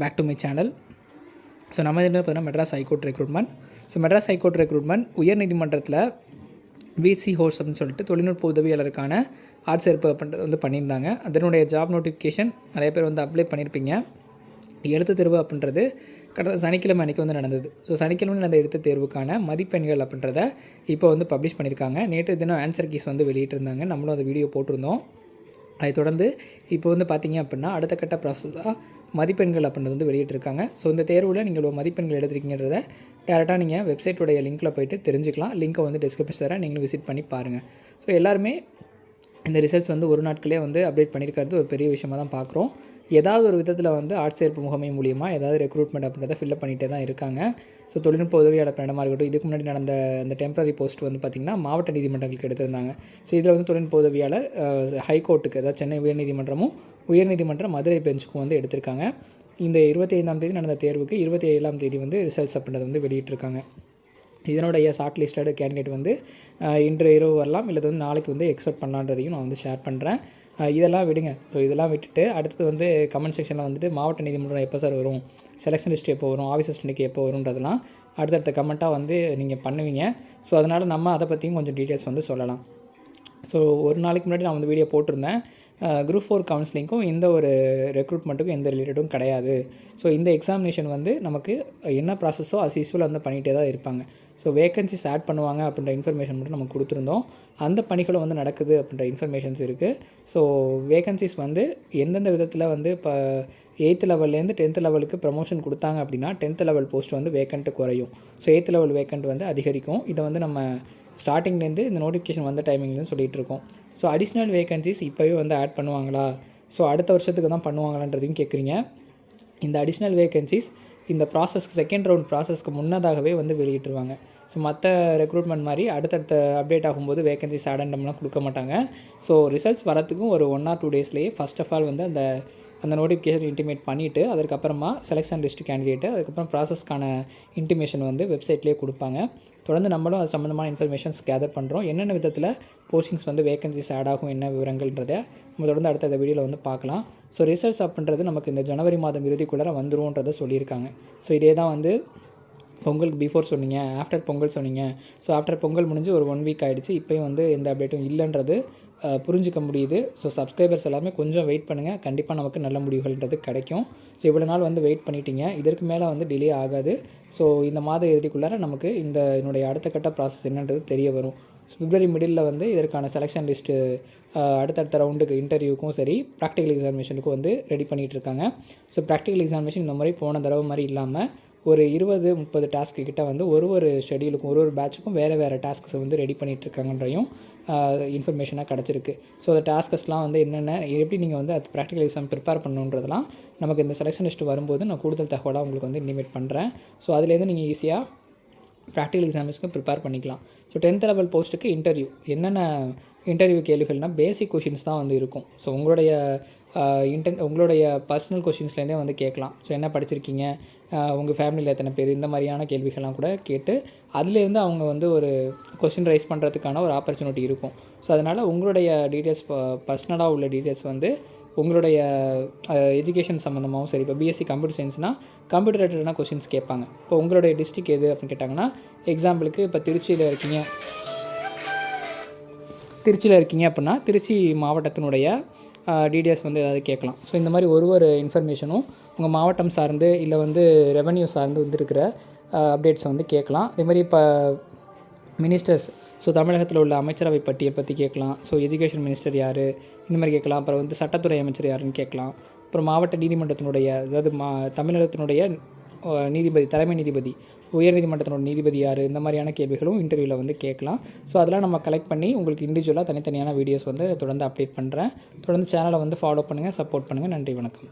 Back to my channel so நம்ம என்ன பார்த்தீங்கன்னா Madras high court recruitment so Madras high court recruitment உயர்நீதிமன்றத்தில் பிசி ஹோர்ஸ் அப்படின்னு சொல்லிட்டு தொழில்நுட்ப உதவியாளருக்கான ஆட்சேர்ப்பு பண்ணுறது வந்து பண்ணியிருந்தாங்க. அதனுடைய ஜாப் நோட்டிஃபிகேஷன் நிறைய பேர் வந்து அப்ளை பண்ணியிருப்பீங்க எழுத்து தேர்வு அப்படின்றது கடந்த சனிக்கிழமை அன்றைக்கி வந்து நடந்தது. ஸோ சனிக்கிழமை நடந்த எழுத்து தேர்வுக்கான மதிப்பெண்கள் அப்படின்றத இப்போ வந்து பப்ளிஷ் பண்ணியிருக்காங்க. நேற்று தினம் ஆன்சர் கீஸ் வந்து வெளியிட்டிருந்தாங்க. நம்மளும் அந்த வீடியோ போட்டிருந்தோம். அதை தொடர்ந்து இப்போ வந்து பார்த்தீங்க அப்படின்னா அடுத்த கட்ட ப்ராசஸாக மதிப்பெண்கள் அப்படின்றது வந்து வெளியிட்டிருக்காங்க. ஸோ இந்த தேர்வில் நீங்கள் மதிப்பெண்கள் எடுத்துருக்கீங்கிறத டேரெக்டாக நீங்கள் வெப்சைட்டுடைய லிங்க்கில் போயிட்டு தெரிஞ்சுக்கலாம். லிங்க்கை வந்து டிஸ்கிரிப்ஷன் தரேன். நீங்களும் விசிட் பண்ணி பாருங்கள் ஸோ எல்லாருமே இந்த ரிசல்ட்ஸ் வந்து ஒரு நாட்களே வந்து அப்டேட் பண்ணியிருக்கிறது ஒரு பெரிய விஷயமாக தான் பார்க்குறோம். ஏதாவது ஒரு விதத்தில் வந்து ஆட்சேர்ப்பு முகமை மூலியமாக ஏதாவது ரெக்ரூட்மெண்ட் அப்படின்றத ஃபில்அப் பண்ணிகிட்டே தான் இருக்காங்க. ஸோ தொழில்நுட்ப உதவியாளர் பணிடமாக இருக்கட்டும் இதுக்கு முன்னாடி நடந்த அந்த டெம்பரரி போஸ்ட் வந்து பார்த்திங்கன்னா மாவட்ட நீதிமன்றங்களுக்கு எடுத்திருந்தாங்க. ஸோ இதில் வந்து தொழில்நுட்ப உதவியாளர் ஹைகோர்ட்டுக்கு அதாவது சென்னை உயர்நீதிமன்றமும் உயர்நீதிமன்ற மதுரை பெஞ்சுக்கும் வந்து எடுத்திருக்காங்க. இந்த இருபத்தி ஐந்தாம் தேதி நடந்த தேர்வுக்கு இருபத்தி ஏழாம் தேதி வந்து ரிசல்ட்ஸ் அப்படின்றத வந்து வெளியிட்டிருக்காங்க. இதனுடைய ஷார்ட் லிஸ்டட் கேண்டிடேட் வந்து இன்று இரவு வரலாம். இல்லை வந்து நாளைக்கு வந்து எக்ஸ்பெக்ட் பண்ணலான்றதையும் நான் வந்து ஷேர் பண்ணுறேன் இதெல்லாம் விடுங்க. ஸோ இதெல்லாம் விட்டுட்டு அடுத்தது வந்து கமெண்ட் செக்ஷனில் வந்துட்டு மாவட்ட நீதிமன்றம் எப்போ சார் வரும்? செலெக்ஷன் லிஸ்ட் எப்போ வரும்? ஆஃபீஸ் அசிஸ்டண்ட்டுக்கு எப்போ வரும்ன்றதெல்லாம் அடுத்தடுத்த கமெண்ட்டாக வந்து நீங்கள் பண்ணுவீங்க. ஸோ அதனால் நம்ம அதை பற்றியும் கொஞ்சம் டீட்டெயில்ஸ் வந்து சொல்லலாம். ஸோ ஒரு நாளைக்கு முன்னாடி நான் வந்து வீடியோ போட்டிருந்தேன். குரூப் ஃபோர் கவுன்சிலிங்க்கும் எந்த ஒரு ரெக்ரூட்மெண்ட்டுக்கும் எந்த ரிலேட்டடும் கிடையாது. ஸோ இந்த எக்ஸாமினேஷன் வந்து நமக்கு என்ன ப்ராசஸோ அஸ் யூஸ்வலாக வந்து பண்ணிகிட்டே தான் இருப்பாங்க. ஸோ வேகன்சிஸ் ஆட் பண்ணுவாங்க அப்படின்ற இன்ஃபர்மேஷன் மட்டும் நம்ம கொடுத்துருந்தோம். அந்த பணிகளும் வந்து நடக்குது அப்படின்ற இன்ஃபர்மேஷன்ஸ் இருக்குது ஸோ வேகன்சிஸ் வந்து எந்தெந்த விதத்தில் வந்து இப்போ எயித்து லெவல்லேருந்து டென்த் லெவலுக்கு ப்ரமோஷன் கொடுத்தாங்க அப்படின்னா டென்த் லெவல் போஸ்ட் வந்து வேக்கண்ட்டு குறையும். ஸோ எயித்து லெவல் வேக்கண்ட் வந்து அதிகரிக்கும். இதை வந்து நம்ம ஸ்டார்டிங்லேருந்து இந்த நோட்டிஃபிகேஷன் வந்த டைமிங்லேருந்து சொல்லிகிட்டு இருக்கோம் ஸோ அடிஷ்னல் வேகன்சிஸ் இப்போவே வந்து ஆட் பண்ணுவாங்களா? ஸோ அடுத்த வருஷத்துக்கு தான் பண்ணுவாங்களான்றதையும் கேட்குறீங்க. இந்த அடிஷ்னல் வேகன்சிஸ் இந்த ப்ராசஸ் செகண்ட் ரவுண்ட் ப்ராசஸ்க்கு முன்னதாகவே வந்து வெளியிட்டுருவாங்க ஸோ மற்ற ரெக்ரூட்மெண்ட் மாதிரி அடுத்தடுத்த அப்டேட் ஆகும்போது வேகன்சிஸ் ஆடண்டம்லாம் கொடுக்க மாட்டாங்க. ஸோ ரிசல்ட்ஸ் வரத்துக்கும் ஒரு ஒன் ஆர் டூ டேஸ்லேயே ஃபஸ்ட் ஆஃப் ஆல் வந்து அந்த அந்த நோட்டிஃபிகேஷன் இன்டிமேட் பண்ணிவிட்டு அதுக்கப்புறமா செலெக்ஷன் லிஸ்ட் கேண்டிடேட்டு அதுக்கப்புறம் ப்ராசஸ்க்கான இன்டிமேஷன் வந்து வெப்சைட்லேயே கொடுப்பாங்க. தொடர்ந்து நம்மளும் அது சம்மந்தமான இன்ஃபர்மேஷன்ஸ் கேதர் பண்ணுறோம் என்னென்ன விதத்தில் போஸ்டிங்ஸ் வந்து வேகன்சிஸ் ஆட் ஆகும் என்ன விவரங்கள்ன்றதை நம்ம தொடர்ந்து அடுத்த வீடியோவில் வந்து பார்க்கலாம். ஸோ ரிசல்ட்ஸ் அப்படின்றது நமக்கு இந்த ஜனவரி மாதம் இறுதிக்குள்ளே வந்துருவோன்றதை சொல்லியிருக்காங்க. ஸோ இதே தான் வந்து பொங்கலுக்கு பிஃபோர் சொன்னீங்க ஆஃப்டர் பொங்கல் சொன்னீங்க. ஸோ ஆஃப்டர் பொங்கல் முடிஞ்சு ஒரு ஒன் வீக் ஆகிடுச்சு இப்போயும் வந்து எந்த அப்டேட்டும் இல்லைன்றது புரிஞ்சிக்க முடியுது. ஸோ சப்ஸ்கிரைபர்ஸ் எல்லாமே கொஞ்சம் வெயிட் பண்ணுங்கள் கண்டிப்பாக நமக்கு நல்ல முடிவுகள்ன்றது கிடைக்கும். ஸோ இவ்வளோ நாள் வந்து வெயிட் பண்ணிட்டீங்க. இதற்கு மேலே வந்து டிலே ஆகாது. ஸோ இந்த மாத இறுதிக்குள்ளார நமக்கு இந்த என்னுடைய அடுத்த கட்ட ப்ராசஸ் என்னன்றது தெரிய வரும். ஸோ பிப்ரவரி மிடில் வந்து இதற்கான செலெக்ஷன் லிஸ்ட்டு அடுத்தடுத்த ரவுண்டுக்கு இன்டர்வியூக்கும் சரி ப்ராக்டிக்கல் எக்ஸாமினேஷனுக்கும் வந்து ரெடி பண்ணிகிட்டு இருக்காங்க. ஸோ ப்ராக்டிக்கல் எக்ஸாமினேஷன் இந்த மாதிரி போன தடவை மாதிரி இல்லாமல் ஒரு இருபது முப்பது டாஸ்க்கு கிட்ட வந்து ஒரு ஒரு ஷெடியூலுக்கும் ஒரு ஒரு பேட்சுக்கும் வேறு வேறு டாஸ்க்ஸை வந்து ரெடி பண்ணிகிட்ருக்காங்கன்றையும் இன்ஃபர்மேஷனாக கிடச்சிருக்கு. ஸோ அந்த டாஸ்கஸ்லாம் வந்து என்னென்ன எப்படி நீங்கள் வந்து அது ப்ராக்டிகல் எக்ஸாம் ப்ரிப்பேர் பண்ணணுன்றதெல்லாம் நமக்கு இந்த செலெக்ஷன் லிஸ்ட் வரும்போது நான் கூடுதல் தகவலாக உங்களுக்கு வந்து இனிமேட் பண்ணுறேன் ஸோ அதுலேருந்து நீங்கள் ஈஸியாக ப்ராக்டிகல் எக்ஸாம்ஸ்க்கு ப்ரிப்பேர் பண்ணிக்கலாம். ஸோ டென்த் லெவல் போஸ்ட்டுக்கு இன்டர்வியூ என்னென்ன இன்டர்வியூ கேள்விகள்னால் பேசிக் கொஷின்ஸ் தான் வந்து இருக்கும். ஸோ உங்களுடைய இன்டென் உங்களுடைய பர்சனல் கொஷின்ஸ்லேருந்தே வந்து கேட்கலாம். ஸோ என்ன படிச்சிருக்கீங்க? உங்கள் ஃபேமிலியில் எத்தனை பேர்? இந்த மாதிரியான கேள்விகள்லாம் கூட கேட்டு அதுலேருந்து அவங்க வந்து ஒரு கொஷின் ரைஸ் பண்ணுறதுக்கான ஒரு ஆப்பர்ச்சுனிட்டி இருக்கும். ஸோ அதனால் உங்களுடைய டீட்டெயில்ஸ் பர்சனலாக உள்ள டீட்டெயில்ஸ் வந்து உங்களுடைய எஜுகேஷன் சம்மந்தமாகவும் சரி இப்போ பிஎஸ்சி கம்ப்யூட்டர் சயின்ஸ்னால் கம்ப்யூட்டர் ரிலேட்டடான கொஷின்ஸ் கேட்பாங்க. இப்போ உங்களுடைய டிஸ்ட்ரிக் எது அப்படின்னு கேட்டாங்கன்னா எக்ஸாம்பிளுக்கு இப்போ திருச்சியில் இருக்கீங்க. திருச்சியில் இருக்கீங்க அப்படின்னா திருச்சி மாவட்டத்தினுடைய டீடெயில்ஸ் வந்து ஏதாவது கேட்கலாம். ஸோ இந்த மாதிரி ஒரு ஒரு இன்ஃபர்மேஷனும் உங்கள் மாவட்டம் சார்ந்து இல்லை வந்து ரெவன்யூ சார்ந்து வந்துருக்கிற அப்டேட்ஸை வந்து கேட்கலாம். அதேமாதிரி இப்போ மினிஸ்டர்ஸ் ஸோ தமிழகத்தில் உள்ள அமைச்சரவை பட்டியை பற்றி கேட்கலாம். ஸோ எஜுகேஷன் மினிஸ்டர் யார்? இந்த மாதிரி கேட்கலாம். அப்புறம் வந்து சட்டத்துறை அமைச்சர் யாருன்னு கேட்கலாம். அப்புறம் மாவட்ட நீதிமன்றத்தினுடைய அதாவது மா தமிழகத்தினுடைய நீதிபதி தலைமை நீதிபதி உயர்நீதிமன்றத்தினோட நீதிபதி யார்? இந்த மாதிரியான கேள்விகளும் இன்டர்வியூவில் வந்து கேட்கலாம். ஸோ அதெல்லாம் நம்ம கலெக்ட் பண்ணி உங்களுக்கு இண்டிவிஜுவலாக தனித்தனியான வீடியோஸ் வந்து தொடர்ந்து அப்டேட் பண்ணுறேன் தொடர்ந்து சேனலை வந்து ஃபாலோ பண்ணுங்கள் சப்போர்ட் பண்ணுங்கள் நன்றி வணக்கம்.